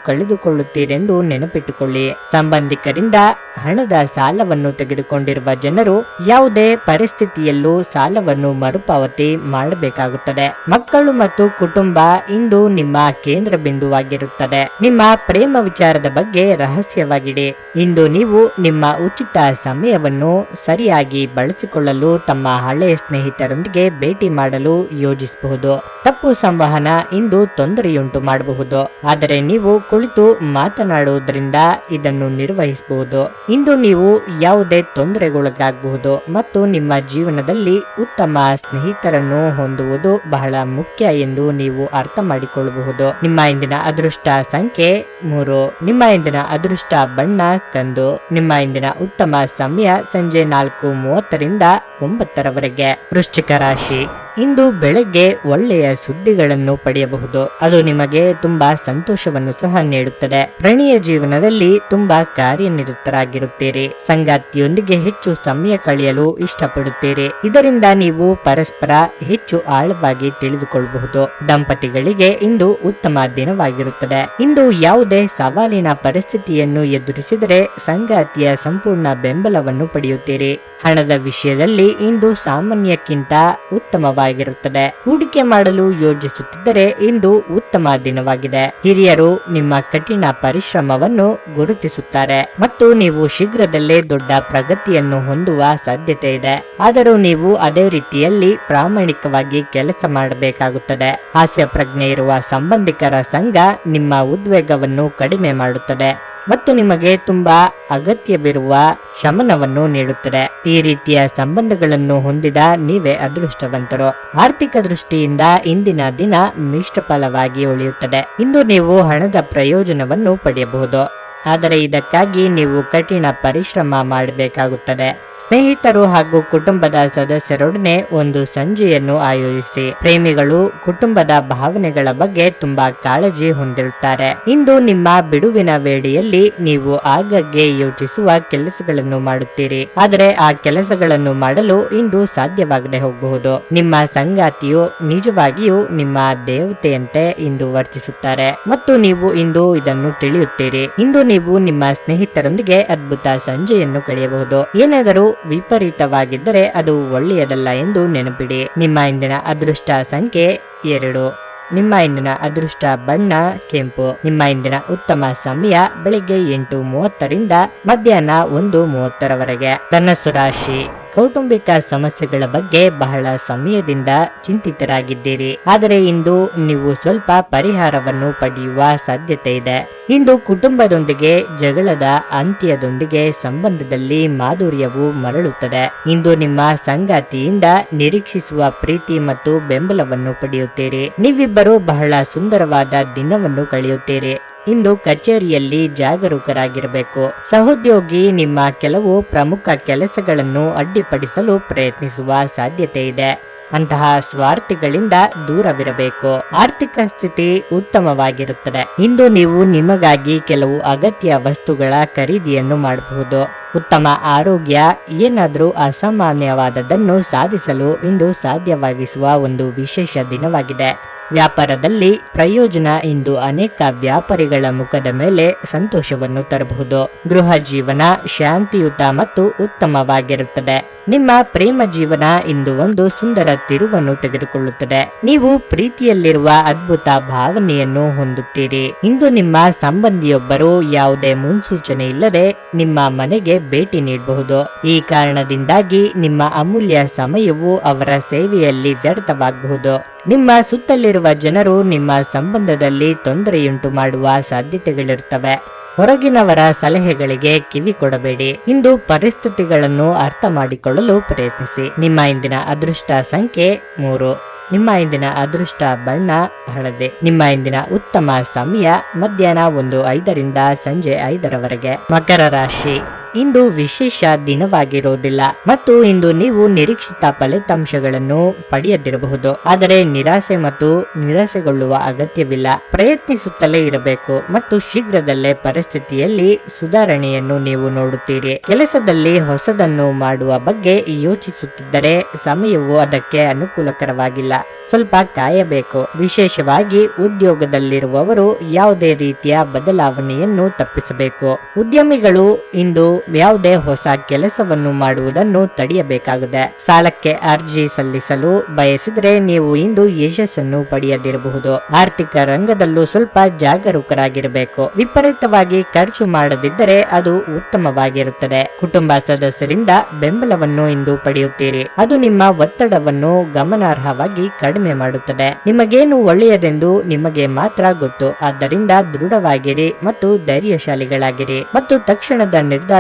ಕಳೆದುಕೊಳ್ಳುತ್ತೀರೆಂದು ನೆನಪಿಟ್ಟುಕೊಳ್ಳಿ. ಸಂಬಂಧಿಕರಿಂದ ಹಣದ ಸಾಲವನ್ನು ತೆಗೆದುಕೊಂಡಿರುವ ಜನರು ಯಾವುದೇ ಪರಿಸ್ಥಿತಿಯಲ್ಲೂ ಸಾಲವನ್ನು ಮರುಪಾವತಿ ಮಾಡಬೇಕಾಗುತ್ತದೆ. ಮಕ್ಕಳು ಮತ್ತು ಕುಟುಂಬ ಇಂದು ನಿಮ್ಮ ಕೇಂದ್ರ ಬಿಂದುವಾಗಿರುತ್ತದೆ. ನಿಮ್ಮ ಪ್ರೇಮ ವಿಚಾರದ ಬಗ್ಗೆ ರಹಸ್ಯವಾಗಿಡಿ. ಇಂದು ನೀವು ನಿಮ್ಮ ಉಚಿತ ಸಮಯವನ್ನು ಸರಿಯಾಗಿ ಬಳಸಿಕೊಳ್ಳಲು ತಮ್ಮ ಹಳೆಯ ಸ್ನೇಹಿತರೊಂದಿಗೆ ಭೇಟಿ ಮಾಡಲು ಯೋಜಿಸಬಹುದು. ತಪ್ಪು ಸಂವಹನ ಇಂದು ತೊಂದರೆಯುಂಟು ಮಾಡಬಹುದು. ಆದರೆ ನೀವು ಕುಳಿತು ಮಾತನಾಡುವುದರಿಂದ ಇದನ್ನು ನಿರ್ವಹಿಸಬಹುದು. ಇಂದು ನೀವು ಯಾವುದೇ ತೊಂದರೆಗೊಳಗಾಗಬಹುದು ಮತ್ತು ನಿಮ್ಮ ಜೀವನದಲ್ಲಿ ಉತ್ತಮ ಸ್ನೇಹಿತರನ್ನು ಹೊಂದುವುದು ಬಹಳ ಮುಖ್ಯ ಎಂದು ನೀವು ಅರ್ಥ ಮಾಡಿಕೊಳ್ಳಬಹುದು ನಿಮ್ಮ ಇಂದಿನ ಅದೃಷ್ಟ ಸಂಖ್ಯೆ ಮೂರು. ನಿಮ್ಮ ಇಂದಿನ ಅದೃಷ್ಟ ಬಣ್ಣ ಕಂದು. ನಿಮ್ಮ ಇಂದಿನ ಉತ್ತಮ ಸಮಯ ಸಂಜೆ ನಾಲ್ಕು ಮೂವತ್ತರಿಂದ ಒಂಬತ್ತರವರೆಗೆ. ವೃಶ್ಚಿಕ ರಾಶಿ. ಇಂದು ಬೆಳಗ್ಗೆ ಒಳ್ಳೆಯ ಸುದ್ದಿಗಳನ್ನು ಪಡೆಯಬಹುದು. ಅದು ನಿಮಗೆ ತುಂಬಾ ಸಂತೋಷವನ್ನು ಸಹ ನೀಡುತ್ತದೆ. ಪ್ರಣಯ ಜೀವನದಲ್ಲಿ ತುಂಬಾ ಕಾರ್ಯನಿರತರಾಗಿರುತ್ತೀರಿ. ಸಂಗಾತಿಯೊಂದಿಗೆ ಹೆಚ್ಚು ಸಮಯ ಕಳೆಯಲು ಇಷ್ಟಪಡುತ್ತೀರಿ. ಇದರಿಂದ ನೀವು ಪರಸ್ಪರ ಹೆಚ್ಚು ಆಳವಾಗಿ ತಿಳಿದುಕೊಳ್ಳಬಹುದು. ದಂಪತಿಗಳಿಗೆ ಇಂದು ಉತ್ತಮ ದಿನವಾಗಿರುತ್ತದೆ. ಇಂದು ಯಾವುದೇ ಸವಾಲಿನ ಪರಿಸ್ಥಿತಿಯನ್ನು ಎದುರಿಸಿದರೆ ಸಂಗಾತಿಯ ಸಂಪೂರ್ಣ ಬೆಂಬಲವನ್ನು ಪಡೆಯುತ್ತೀರಿ. ಹಣದ ವಿಷಯದಲ್ಲಿ ಇಂದು ಸಾಮಾನ್ಯಕ್ಕಿಂತ ಉತ್ತಮವಾಗಿರುತ್ತದೆ. ಹೂಡಿಕೆ ಮಾಡಲು ಯೋಜಿಸುತ್ತಿದ್ದರೆ ಇಂದು ಉತ್ತಮ ದಿನವಾಗಿದೆ. ಹಿರಿಯರು ನಿಮ್ಮ ಕಠಿಣ ಪರಿಶ್ರಮವನ್ನು ಗುರುತಿಸುತ್ತಾರೆ ಮತ್ತು ನೀವು ಶೀಘ್ರದಲ್ಲೇ ದೊಡ್ಡ ಪ್ರಗತಿಯನ್ನು ಹೊಂದುವ ಸಾಧ್ಯತೆ ಇದೆ. ಆದರೂ ನೀವು ಅದೇ ರೀತಿಯಲ್ಲಿ ಪ್ರಾಮಾಣಿಕವಾಗಿ ಕೆಲಸ ಮಾಡಬೇಕಾಗುತ್ತದೆ. ಹಾಸ್ಯ ಪ್ರಜ್ಞೆ ಇರುವ ಸಂಬಂಧಿಕರ ಸಂಘ ನಿಮ್ಮ ಉದ್ವೇಗವನ್ನು ಕಡಿಮೆ ಮಾಡುತ್ತದೆ. ಮತ್ತು ನಿಮಗೆ ತುಂಬಾ ಅಗತ್ಯವಿರುವ ಶಮನವನ್ನು ನೀಡುತ್ತದೆ. ಈ ರೀತಿಯ ಸಂಬಂಧಗಳನ್ನು ಹೊಂದಿದ ನೀವೇ ಅದೃಷ್ಟವಂತರು. ಆರ್ಥಿಕ ದೃಷ್ಟಿಯಿಂದ ಇಂದಿನ ದಿನ ಮಿಷ್ಟಫಲವಾಗಿ ಉಳಿಯುತ್ತದೆ. ಇಂದು ನೀವು ಹಣದ ಪ್ರಯೋಜನವನ್ನು ಪಡೆಯಬಹುದು. ಆದರೆ ಇದಕ್ಕಾಗಿ ನೀವು ಕಠಿಣ ಪರಿಶ್ರಮ ಮಾಡಬೇಕಾಗುತ್ತದೆ. ಸ್ನೇಹಿತರು ಹಾಗೂ ಕುಟುಂಬದ ಸದಸ್ಯರೊಡನೆ ಒಂದು ಸಂಜೆಯನ್ನು ಆಯೋಜಿಸಿ ಪ್ರೇಮಿಗಳು ಕುಟುಂಬದ ಭಾವನೆಗಳ ಬಗ್ಗೆ ತುಂಬಾ ಕಾಳಜಿ ಹೊಂದಿರುತ್ತಾರೆ. ಇಂದು ನಿಮ್ಮ ಬಿಡುವಿನ ವೇಳೆಯಲ್ಲಿ ನೀವು ಆಗಾಗ್ಗೆ ಯೋಚಿಸುವ ಕೆಲಸಗಳನ್ನು ಮಾಡುತ್ತೀರಿ. ಆದರೆ ಆ ಕೆಲಸಗಳನ್ನು ಮಾಡಲು ಇಂದು ಸಾಧ್ಯವಾಗದೆ ಹೋಗಬಹುದು. ನಿಮ್ಮ ಸಂಗಾತಿಯು ನಿಜವಾಗಿಯೂ ನಿಮ್ಮ ದೇವತೆಯಂತೆ ಇಂದು ವರ್ತಿಸುತ್ತಾರೆ. ಮತ್ತು ನೀವು ಇಂದು ಇದನ್ನು ತಿಳಿಯುತ್ತೀರಿ. ಇಂದು ನೀವು ನಿಮ್ಮ ಸ್ನೇಹಿತರೊಂದಿಗೆ ಅದ್ಭುತ ಸಂಜೆಯನ್ನು ಕಳೆಯಬಹುದು. ಏನಾದರೂ ವಿಪರೀತವಾಗಿದ್ದರೆ ಅದು ಒಳ್ಳೆಯದಲ್ಲ ಎಂದು ನೆನಪಿಡಿ. ನಿಮ್ಮ ಇಂದಿನ ಅದೃಷ್ಟ ಸಂಖ್ಯೆ ಎರಡು. ನಿಮ್ಮ ಇಂದಿನ ಅದೃಷ್ಟ ಬಣ್ಣ ಕೆಂಪು. ನಿಮ್ಮ ಇಂದಿನ ಉತ್ತಮ ಸಮಯ ಬೆಳಿಗ್ಗೆ ಎಂಟು ಮೂವತ್ತರಿಂದ ಮಧ್ಯಾಹ್ನ ಒಂದು ಮೂವತ್ತರವರೆಗೆ. ಧನಸ್ಸು ರಾಶಿ. ಕೌಟುಂಬಿಕ ಸಮಸ್ಯೆಗಳ ಬಗ್ಗೆ ಬಹಳ ಸಮಯದಿಂದ ಚಿಂತಿತರಾಗಿದ್ದೀರಿ. ಆದರೆ ಇಂದು ನೀವು ಸ್ವಲ್ಪ ಪರಿಹಾರವನ್ನು ಪಡೆಯುವ ಸಾಧ್ಯತೆ ಇದೆ. ಇಂದು ಕುಟುಂಬದೊಂದಿಗೆ ಜಗಳದ ಅಂತ್ಯದೊಂದಿಗೆ ಸಂಬಂಧದಲ್ಲಿ ಮಾಧುರ್ಯವು ಮರಳುತ್ತದೆ. ಇಂದು ನಿಮ್ಮ ಸಂಗಾತಿಯಿಂದ ನಿರೀಕ್ಷಿಸುವ ಪ್ರೀತಿ ಮತ್ತು ಬೆಂಬಲವನ್ನು ಪಡೆಯುತ್ತೀರಿ. ನೀವಿಬ್ಬರು ಬಹಳ ಸುಂದರವಾದ ದಿನವನ್ನು ಕಳೆಯುತ್ತೀರಿ. ಇಂದು ಕಚೇರಿಯಲ್ಲಿ ಜಾಗರೂಕರಾಗಿರಬೇಕು. ಸಹೋದ್ಯೋಗಿ ನಿಮ್ಮ ಕೆಲವು ಪ್ರಮುಖ ಕೆಲಸಗಳನ್ನು ಅಡ್ಡಿಪಡಿಸಲು ಪ್ರಯತ್ನಿಸುವ ಸಾಧ್ಯತೆ ಇದೆ. ಅಂತಹ ಸ್ವಾರ್ಥಿಗಳಿಂದ ದೂರವಿರಬೇಕು. ಆರ್ಥಿಕ ಸ್ಥಿತಿ ಉತ್ತಮವಾಗಿರುತ್ತದೆ. ಇಂದು ನೀವು ನಿಮಗಾಗಿ ಕೆಲವು ಅಗತ್ಯ ವಸ್ತುಗಳ ಖರೀದಿಯನ್ನು ಮಾಡಬಹುದು. ಉತ್ತಮ ಆರೋಗ್ಯ, ಏನಾದರೂ ಅಸಾಮಾನ್ಯವಾದದನ್ನು ಸಾಧಿಸಲು ಇಂದು ಸಾಧ್ಯವಾಗಿಸುವ ಒಂದು ವಿಶೇಷ ದಿನವಾಗಿದೆ. ವ್ಯಾಪಾರದಲ್ಲಿ ಪ್ರಯೋಜನ ಇಂದು ಅನೇಕ ವ್ಯಾಪಾರಿಗಳ ಮುಖದ ಮೇಲೆ ಸಂತೋಷವನ್ನು ತರಬಹುದು. ಗೃಹ ಜೀವನ ಶಾಂತಿಯುತ ಮತ್ತು ಉತ್ತಮವಾಗಿರುತ್ತದೆ. ನಿಮ್ಮ ಪ್ರೇಮ ಜೀವನ ಇಂದು ಒಂದು ಸುಂದರ ತಿರುವನ್ನು ತೆಗೆದುಕೊಳ್ಳುತ್ತದೆ. ನೀವು ಪ್ರೀತಿಯಲ್ಲಿರುವ ಅದ್ಭುತ ಭಾವನೆಯನ್ನು ಹೊಂದುತ್ತೀರಿ. ಇಂದು ನಿಮ್ಮ ಸಂಬಂಧಿಯೊಬ್ಬರು ಯಾವುದೇ ಮುನ್ಸೂಚನೆ ಇಲ್ಲದೆ ನಿಮ್ಮ ಮನೆಗೆ ಭೇಟಿ ನೀಡಬಹುದು. ಈ ಕಾರಣದಿಂದಾಗಿ ನಿಮ್ಮ ಅಮೂಲ್ಯ ಸಮಯವು ಅವರ ಸೇವೆಯಲ್ಲಿ ವ್ಯರ್ಥವಾಗಬಹುದು. ನಿಮ್ಮ ಸುತ್ತಲಿರುವ ಜನರು ನಿಮ್ಮ ಸಂಬಂಧದಲ್ಲಿ ತೊಂದರೆಯುಂಟು ಮಾಡುವ ಸಾಧ್ಯತೆಗಳಿರುತ್ತವೆ. ಹೊರಗಿನವರ ಸಲಹೆಗಳಿಗೆ ಕಿವಿ ಕೊಡಬೇಡಿ. ಇಂದು ಪರಿಸ್ಥಿತಿಗಳನ್ನು ಅರ್ಥ ಮಾಡಿಕೊಳ್ಳಲು ಪ್ರಯತ್ನಿಸಿ. ನಿಮ್ಮ ಇಂದಿನ ಅದೃಷ್ಟ ಸಂಖ್ಯೆ ಮೂರು. ನಿಮ್ಮ ಇಂದಿನ ಅದೃಷ್ಟ ಬಣ್ಣ ಹಳದಿ. ನಿಮ್ಮ ಇಂದಿನ ಉತ್ತಮ ಸಮಯ ಮಧ್ಯಾಹ್ನ ಒಂದು ಐದರಿಂದ ಸಂಜೆ ಐದರವರೆಗೆ. ಮಕರ ರಾಶಿ. ಇಂದು ವಿಶೇಷ ದಿನವಾಗಿರುವುದಿಲ್ಲ ಮತ್ತು ಇಂದು ನೀವು ನಿರೀಕ್ಷಿತ ಫಲಿತಾಂಶಗಳನ್ನು ಪಡೆಯದಿರಬಹುದು. ಆದರೆ ನಿರಾಸೆ ಮತ್ತು ನಿರಾಸೆಗೊಳ್ಳುವ ಅಗತ್ಯವಿಲ್ಲ. ಪ್ರಯತ್ನಿಸುತ್ತಲೇ ಇರಬೇಕು. ಮತ್ತು ಶೀಘ್ರದಲ್ಲೇ ಪರಿಸ್ಥಿತಿಯಲ್ಲಿ ಸುಧಾರಣೆಯನ್ನು ನೀವು ನೋಡುತ್ತೀರಿ. ಕೆಲಸದಲ್ಲಿ ಹೊಸದನ್ನು ಮಾಡುವ ಬಗ್ಗೆ ಯೋಚಿಸುತ್ತಿದ್ದರೆ ಸಮಯವು ಅದಕ್ಕೆ ಅನುಕೂಲಕರವಾಗಿಲ್ಲ. ಸ್ವಲ್ಪ ಕಾಯಬೇಕು. ವಿಶೇಷವಾಗಿ ಉದ್ಯೋಗದಲ್ಲಿರುವವರು ಯಾವುದೇ ರೀತಿಯ ಬದಲಾವಣೆಯನ್ನು ತಪ್ಪಿಸಬೇಕು. ಉದ್ಯಮಿಗಳು ಇಂದು ಯಾವುದೇ ಹೊಸ ಕೆಲಸವನ್ನು ಮಾಡುವುದನ್ನು ತಡೆಯಬೇಕಾಗಿದೆ. ಸಾಲಕ್ಕೆ ಅರ್ಜಿ ಸಲ್ಲಿಸಲು ಬಯಸಿದರೆ ನೀವು ಇಂದು ಯಶಸ್ಸನ್ನು ಪಡೆಯದಿರಬಹುದು. ಆರ್ಥಿಕ ರಂಗದಲ್ಲೂ ಸ್ವಲ್ಪ ಜಾಗರೂಕರಾಗಿರಬೇಕು. ವಿಪರೀತವಾಗಿ ಖರ್ಚು ಮಾಡದಿದ್ದರೆ ಅದು ಉತ್ತಮವಾಗಿರುತ್ತದೆ. ಕುಟುಂಬ ಸದಸ್ಯರಿಂದ ಬೆಂಬಲವನ್ನು ಇಂದು ಪಡೆಯುತ್ತೀರಿ. ಅದು ನಿಮ್ಮ ಒತ್ತಡವನ್ನು ಗಮನಾರ್ಹವಾಗಿ ಕಡಿಮೆ ಮಾಡುತ್ತದೆ. ನಿಮಗೇನು ಒಳ್ಳೆಯದೆಂದು ನಿಮಗೆ ಮಾತ್ರ ಗೊತ್ತು. ಆದ್ದರಿಂದ ದೃಢವಾಗಿರಿ ಮತ್ತು ಧೈರ್ಯಶಾಲಿಗಳಾಗಿರಿ ಮತ್ತು ತಕ್ಷಣದ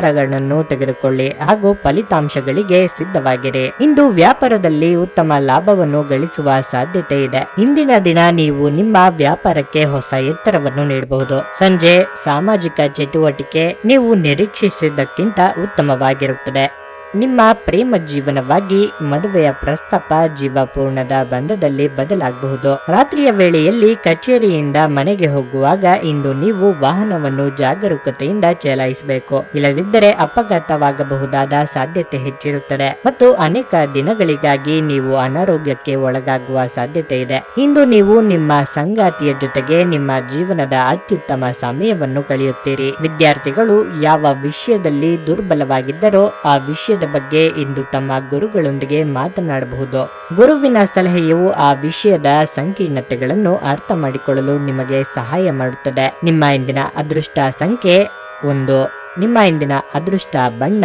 ನಿರ್ಧಾರಗಳನ್ನು ತೆಗೆದುಕೊಳ್ಳಿ ಹಾಗೂ ಫಲಿತಾಂಶಗಳಿಗೆ ಸಿದ್ಧವಾಗಿರಿ. ಇಂದು ವ್ಯಾಪಾರದಲ್ಲಿ ಉತ್ತಮ ಲಾಭವನ್ನು ಗಳಿಸುವ ಸಾಧ್ಯತೆ ಇದೆ. ಇಂದಿನ ದಿನ ನೀವು ನಿಮ್ಮ ವ್ಯಾಪಾರಕ್ಕೆ ಹೊಸ ಎತ್ತರವನ್ನು ನೀಡಬಹುದು. ಸಂಜೆ ಸಾಮಾಜಿಕ ಚಟುವಟಿಕೆ ನೀವು ನಿರೀಕ್ಷಿಸಿದ್ದಕ್ಕಿಂತ ಉತ್ತಮವಾಗಿರುತ್ತದೆ. ನಿಮ್ಮ ಪ್ರೇಮ ಜೀವನವಾಗಿ ಮದುವೆಯ ಪ್ರಸ್ತಾಪ ಜೀವಪೂರ್ಣದ ಬಂಧದಲ್ಲಿ ಬದಲಾಗಬಹುದು. ರಾತ್ರಿಯ ವೇಳೆಯಲ್ಲಿ ಕಚೇರಿಯಿಂದ ಮನೆಗೆ ಹೋಗುವಾಗ ಇಂದು ನೀವು ವಾಹನವನ್ನು ಜಾಗರೂಕತೆಯಿಂದ ಚಲಾಯಿಸಬೇಕು. ಇಲ್ಲದಿದ್ದರೆ ಅಪಘಾತವಾಗಬಹುದಾದ ಸಾಧ್ಯತೆ ಹೆಚ್ಚಿರುತ್ತದೆ ಮತ್ತು ಅನೇಕ ದಿನಗಳಿಗಾಗಿ ನೀವು ಅನಾರೋಗ್ಯಕ್ಕೆ ಒಳಗಾಗುವ ಸಾಧ್ಯತೆ ಇದೆ. ಇಂದು ನೀವು ನಿಮ್ಮ ಸಂಗಾತಿಯ ಜೊತೆಗೆ ನಿಮ್ಮ ಜೀವನದ ಅತ್ಯುತ್ತಮ ಸಮಯವನ್ನು ಕಳೆಯುತ್ತೀರಿ. ವಿದ್ಯಾರ್ಥಿಗಳು ಯಾವ ವಿಷಯದಲ್ಲಿ ದುರ್ಬಲವಾಗಿದ್ದರೋ ಆ ವಿಷಯದ ಬಗ್ಗೆ ಇಂದು ತಮ್ಮ ಗುರುಗಳೊಂದಿಗೆ ಮಾತನಾಡಬಹುದು. ಗುರುವಿನ ಸಲಹೆಯು ಆ ವಿಷಯದ ಸಂಕೀರ್ಣತೆಗಳನ್ನು ಅರ್ಥ ಮಾಡಿಕೊಳ್ಳಲು ನಿಮಗೆ ಸಹಾಯ ಮಾಡುತ್ತದೆ. ನಿಮ್ಮ ಇಂದಿನ ಅದೃಷ್ಟ ಸಂಖ್ಯೆ ಒಂದು. ನಿಮ್ಮ ಇಂದಿನ ಅದೃಷ್ಟ ಬಣ್ಣ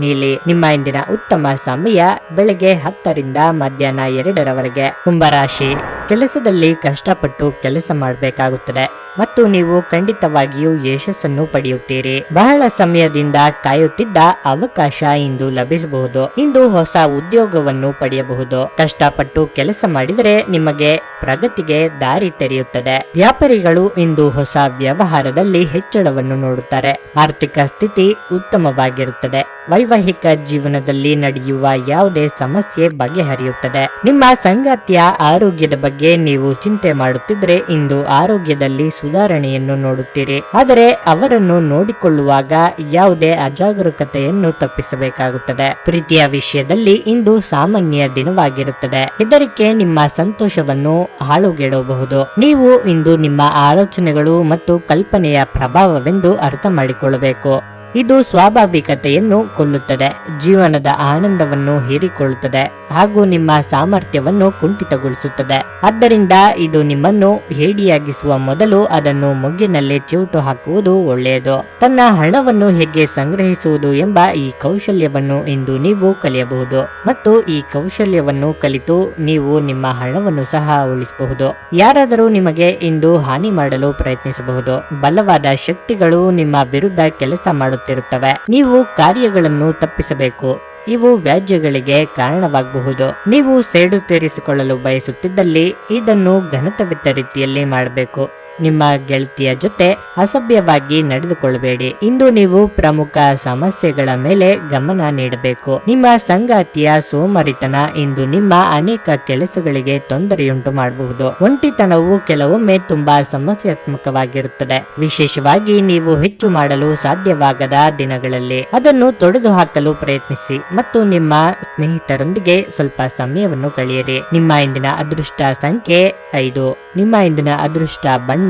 ನೀಲಿ, ನಿಮ್ಮ ಇಂದಿನ ಉತ್ತಮ ಸಮಯ ಬೆಳಗ್ಗೆ ಹತ್ತರಿಂದ ಮಧ್ಯಾಹ್ನ ಎರಡರವರೆಗೆ. ಕುಂಭರಾಶಿ, ಕೆಲಸದಲ್ಲಿ ಕಷ್ಟಪಟ್ಟು ಕೆಲಸ ಮಾಡಬೇಕಾಗುತ್ತದೆ ಮತ್ತು ನೀವು ಖಂಡಿತವಾಗಿಯೂ ಯಶಸ್ಸನ್ನು ಪಡೆಯುತ್ತೀರಿ. ಬಹಳ ಸಮಯದಿಂದ ಕಾಯುತ್ತಿದ್ದ ಅವಕಾಶ ಇಂದು ಲಭಿಸಬಹುದು. ಇಂದು ಹೊಸ ಉದ್ಯೋಗವನ್ನು ಪಡೆಯಬಹುದು. ಕಷ್ಟಪಟ್ಟು ಕೆಲಸ ಮಾಡಿದರೆ ನಿಮಗೆ ಪ್ರಗತಿಗೆ ದಾರಿ ತೆರೆಯುತ್ತದೆ. ವ್ಯಾಪಾರಿಗಳು ಇಂದು ಹೊಸ ವ್ಯವಹಾರದಲ್ಲಿ ಹೆಚ್ಚಳವನ್ನು ನೋಡುತ್ತಾರೆ. ಆರ್ಥಿಕ ಸ್ಥಿತಿ ಉತ್ತಮವಾಗಿರುತ್ತದೆ. ವೈವಾಹಿಕ ಜೀವನದಲ್ಲಿ ನಡೆಯುವ ಯಾವುದೇ ಸಮಸ್ಯೆ ಬಗೆಹರಿಯುತ್ತದೆ. ನಿಮ್ಮ ಸಂಗಾತಿಯ ಆರೋಗ್ಯದ ಬಗ್ಗೆ ನೀವು ಚಿಂತೆ ಮಾಡುತ್ತಿದ್ರೆ ಇಂದು ಆರೋಗ್ಯದಲ್ಲಿ ಸುಧಾರಣೆಯನ್ನು ನೋಡುತ್ತೀರಿ. ಆದರೆ ಅವರನ್ನು ನೋಡಿಕೊಳ್ಳುವಾಗ ಯಾವುದೇ ಅಜಾಗರೂಕತೆಯನ್ನು ತಪ್ಪಿಸಬೇಕಾಗುತ್ತದೆ. ಪ್ರೀತಿಯ ವಿಷಯದಲ್ಲಿ ಇಂದು ಸಾಮಾನ್ಯ ದಿನವಾಗಿರುತ್ತದೆ. ಹೆದರಿಕೆ ನಿಮ್ಮ ಸಂತೋಷವನ್ನು ಹಾಳುಗೆಡಬಹುದು ನೀವು ಇಂದು ನಿಮ್ಮ ಆಲೋಚನೆಗಳು ಮತ್ತು ಕಲ್ಪನೆಯ ಪ್ರಭಾವವೆಂದು ಅರ್ಥ ಮಾಡಿಕೊಳ್ಳಬೇಕು. ಇದು ಸ್ವಾಭಾವಿಕತೆಯನ್ನು ಕೊಲ್ಲುತ್ತದೆ, ಜೀವನದ ಆನಂದವನ್ನು ಹೀರಿಕೊಳ್ಳುತ್ತದೆ ಹಾಗೂ ನಿಮ್ಮ ಸಾಮರ್ಥ್ಯವನ್ನು ಕುಂಠಿತಗೊಳಿಸುತ್ತದೆ. ಆದ್ದರಿಂದ ಇದು ನಿಮ್ಮನ್ನು ಹೇಡಿಯಾಗಿಸುವ ಮೊದಲು ಅದನ್ನು ಮೊಗ್ಗಿನಲ್ಲಿ ಚಿವುಟು ಹಾಕುವುದು ಒಳ್ಳೆಯದು. ತನ್ನ ಹಣವನ್ನು ಹೇಗೆ ಸಂಗ್ರಹಿಸುವುದು ಎಂಬ ಈ ಕೌಶಲ್ಯವನ್ನು ಇಂದು ನೀವು ಕಲಿಯಬಹುದು ಮತ್ತು ಈ ಕೌಶಲ್ಯವನ್ನು ಕಲಿತು ನೀವು ನಿಮ್ಮ ಹಣವನ್ನು ಸಹ ಉಳಿಸಬಹುದು. ಯಾರಾದರೂ ನಿಮಗೆ ಇಂದು ಹಾನಿ ಮಾಡಲು ಪ್ರಯತ್ನಿಸಬಹುದು. ಬಲವಾದ ಶಕ್ತಿಗಳು ನಿಮ್ಮ ವಿರುದ್ಧ ಕೆಲಸ ಮಾಡುತ್ತಿರುತ್ತವೆ ನೀವು ಕಾರ್ಯಗಳನ್ನು ತಪ್ಪಿಸಬೇಕು. ಇವು ವ್ಯಾಜ್ಯಗಳಿಗೆ ಕಾರಣವಾಗಬಹುದು. ನೀವು ಸೇಡು ತೀರಿಸಿಕೊಳ್ಳಲು ಬಯಸುತ್ತಿದ್ದಲ್ಲಿ ಇದನ್ನು ಘನತವಿದ್ದ ರೀತಿಯಲ್ಲಿ ಮಾಡಬೇಕು. ನಿಮ್ಮ ಗೆಳತಿಯ ಜೊತೆ ಅಸಭ್ಯವಾಗಿ ನಡೆದುಕೊಳ್ಳಬೇಡಿ. ಇಂದು ನೀವು ಪ್ರಮುಖ ಸಮಸ್ಯೆಗಳ ಮೇಲೆ ಗಮನ ನೀಡಬೇಕು. ನಿಮ್ಮ ಸಂಗಾತಿಯ ಸೋಮರಿತನ ಇಂದು ನಿಮ್ಮ ಅನೇಕ ಕೆಲಸಗಳಿಗೆ ತೊಂದರೆಯುಂಟು ಮಾಡಬಹುದು. ಒಂಟಿತನವು ಕೆಲವೊಮ್ಮೆ ತುಂಬಾ ಸಮಸ್ಯಾತ್ಮಕವಾಗಿರುತ್ತದೆ. ವಿಶೇಷವಾಗಿ ನೀವು ಹೆಚ್ಚು ಮಾಡಲು ಸಾಧ್ಯವಾಗದ ದಿನಗಳಲ್ಲಿ ಅದನ್ನು ತೊಡೆದು ಹಾಕಲು ಪ್ರಯತ್ನಿಸಿ ಮತ್ತು ನಿಮ್ಮ ಸ್ನೇಹಿತರೊಂದಿಗೆ ಸ್ವಲ್ಪ ಸಮಯವನ್ನು ಕಳೆಯಿರಿ. ನಿಮ್ಮ ಇಂದಿನ ಅದೃಷ್ಟ ಸಂಖ್ಯೆ ಐದು. ನಿಮ್ಮ ಇಂದಿನ ಅದೃಷ್ಟ ಬಣ್ಣ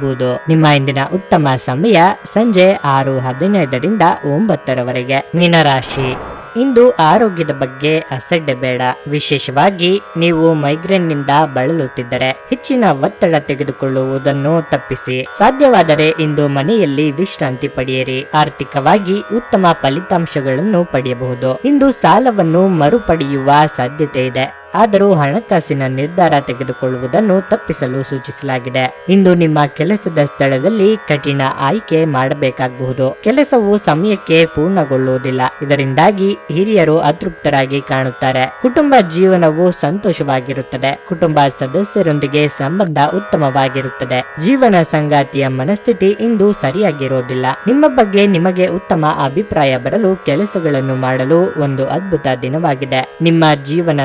ಬೂದು ನಿಮ್ಮ ಇಂದಿನ ಉತ್ತಮ ಸಮಯ ಸಂಜೆ ಆರು ಹದಿನೈದರಿಂದ ಒಂಬತ್ತರವರೆಗೆ. ಮೀನರಾಶಿ. ಇಂದು ಆರೋಗ್ಯದ ಬಗ್ಗೆ ಅಸಡ್ಡೆ ಬೇಡ. ವಿಶೇಷವಾಗಿ ನೀವು ಮೈಗ್ರೇನ್ನಿಂದ ಬಳಲುತ್ತಿದ್ದರೆ ಹೆಚ್ಚಿನ ಒತ್ತಡ ತೆಗೆದುಕೊಳ್ಳುವುದನ್ನು ತಪ್ಪಿಸಿ. ಸಾಧ್ಯವಾದರೆ ಇಂದು ಮನೆಯಲ್ಲಿ ವಿಶ್ರಾಂತಿ ಪಡೆಯಿರಿ. ಆರ್ಥಿಕವಾಗಿ ಉತ್ತಮ ಫಲಿತಾಂಶಗಳನ್ನು ಪಡೆಯಬಹುದು. ಇಂದು ಸಾಲವನ್ನು ಮರುಪಡೆಯುವ ಸಾಧ್ಯತೆ ಇದೆ. ಆದರೂ ಹಣಕಾಸಿನ ನಿರ್ಧಾರ ತೆಗೆದುಕೊಳ್ಳುವುದನ್ನು ತಪ್ಪಿಸಲು ಸೂಚಿಸಲಾಗಿದೆ. ಇಂದು ನಿಮ್ಮ ಕೆಲಸದ ಸ್ಥಳದಲ್ಲಿ ಕಠಿಣ ಆಯ್ಕೆ ಮಾಡಬೇಕಾಗಬಹುದು. ಕೆಲಸವು ಸಮಯಕ್ಕೆ ಪೂರ್ಣಗೊಳ್ಳುವುದಿಲ್ಲ. ಇದರಿಂದಾಗಿ ಹಿರಿಯರು ಅತೃಪ್ತರಾಗಿ ಕಾಣುತ್ತಾರೆ. ಕುಟುಂಬ ಜೀವನವು ಸಂತೋಷವಾಗಿರುತ್ತದೆ. ಕುಟುಂಬ ಸದಸ್ಯರೊಂದಿಗೆ ಸಂಬಂಧ ಉತ್ತಮವಾಗಿರುತ್ತದೆ. ಜೀವನ ಸಂಗಾತಿಯ ಮನಸ್ಥಿತಿ ಇಂದು ಸರಿಯಾಗಿರೋದಿಲ್ಲ ನಿಮ್ಮ ಬಗ್ಗೆ ನಿಮಗೆ ಉತ್ತಮ ಅಭಿಪ್ರಾಯ ಬರಲು ಕೆಲಸಗಳನ್ನು ಮಾಡಲು ಒಂದು ಅದ್ಭುತ ದಿನವಾಗಿದೆ. ನಿಮ್ಮ ಜೀವನ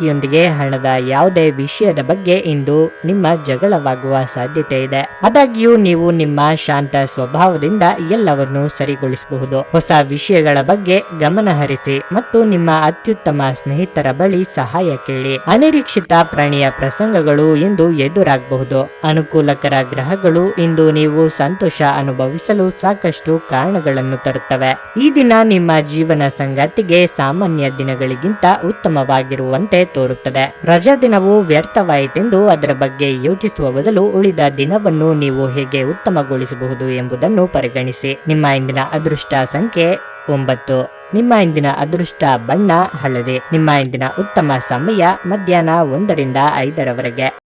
ಸಂಗಾತಿಯೊಂದಿಗೆ ಹಣದ ಯಾವುದೇ ವಿಷಯದ ಬಗ್ಗೆ ಇಂದು ನಿಮ್ಮ ಜಗಳವಾಗುವ ಸಾಧ್ಯತೆ ಇದೆ. ಆದಾಗ್ಯೂ ನೀವು ನಿಮ್ಮ ಶಾಂತ ಸ್ವಭಾವದಿಂದ ಎಲ್ಲವನ್ನೂ ಸರಿಗೊಳಿಸಬಹುದು. ಹೊಸ ವಿಷಯಗಳ ಬಗ್ಗೆ ಗಮನ ಹರಿಸಿ ಮತ್ತು ನಿಮ್ಮ ಅತ್ಯುತ್ತಮ ಸ್ನೇಹಿತರ ಬಳಿ ಸಹಾಯ ಕೇಳಿ. ಅನಿರೀಕ್ಷಿತ ಪ್ರಾಣಿಯ ಪ್ರಸಂಗಗಳು ಇಂದು ಎದುರಾಗಬಹುದು. ಅನುಕೂಲಕರ ಗ್ರಹಗಳು ಇಂದು ನೀವು ಸಂತೋಷ ಅನುಭವಿಸಲು ಸಾಕಷ್ಟು ಕಾರಣಗಳನ್ನು ತರುತ್ತವೆ. ಈ ದಿನ ನಿಮ್ಮ ಜೀವನ ಸಂಗಾತಿಗೆ ಸಾಮಾನ್ಯ ದಿನಗಳಿಗಿಂತ ಉತ್ತಮವಾಗಿರುವಂತೆ ತೋರುತ್ತದೆ. ರಜಾ ದಿನವು ವ್ಯರ್ಥವಾಯಿತೆಂದು ಅದರ ಬಗ್ಗೆ ಯೋಚಿಸುವ ಬದಲು ಉಳಿದ ದಿನವನ್ನು ನೀವು ಹೇಗೆ ಉತ್ತಮಗೊಳಿಸಬಹುದು ಎಂಬುದನ್ನು ಪರಿಗಣಿಸಿ. ನಿಮ್ಮ ಇಂದಿನ ಅದೃಷ್ಟ ಸಂಖ್ಯೆ ಒಂಬತ್ತು. ನಿಮ್ಮ ಇಂದಿನ ಅದೃಷ್ಟ ಬಣ್ಣ ಹಳದಿ. ನಿಮ್ಮ ಇಂದಿನ ಉತ್ತಮ ಸಮಯ ಮಧ್ಯಾಹ್ನ ಒಂದರಿಂದ ಐದರವರೆಗೆ.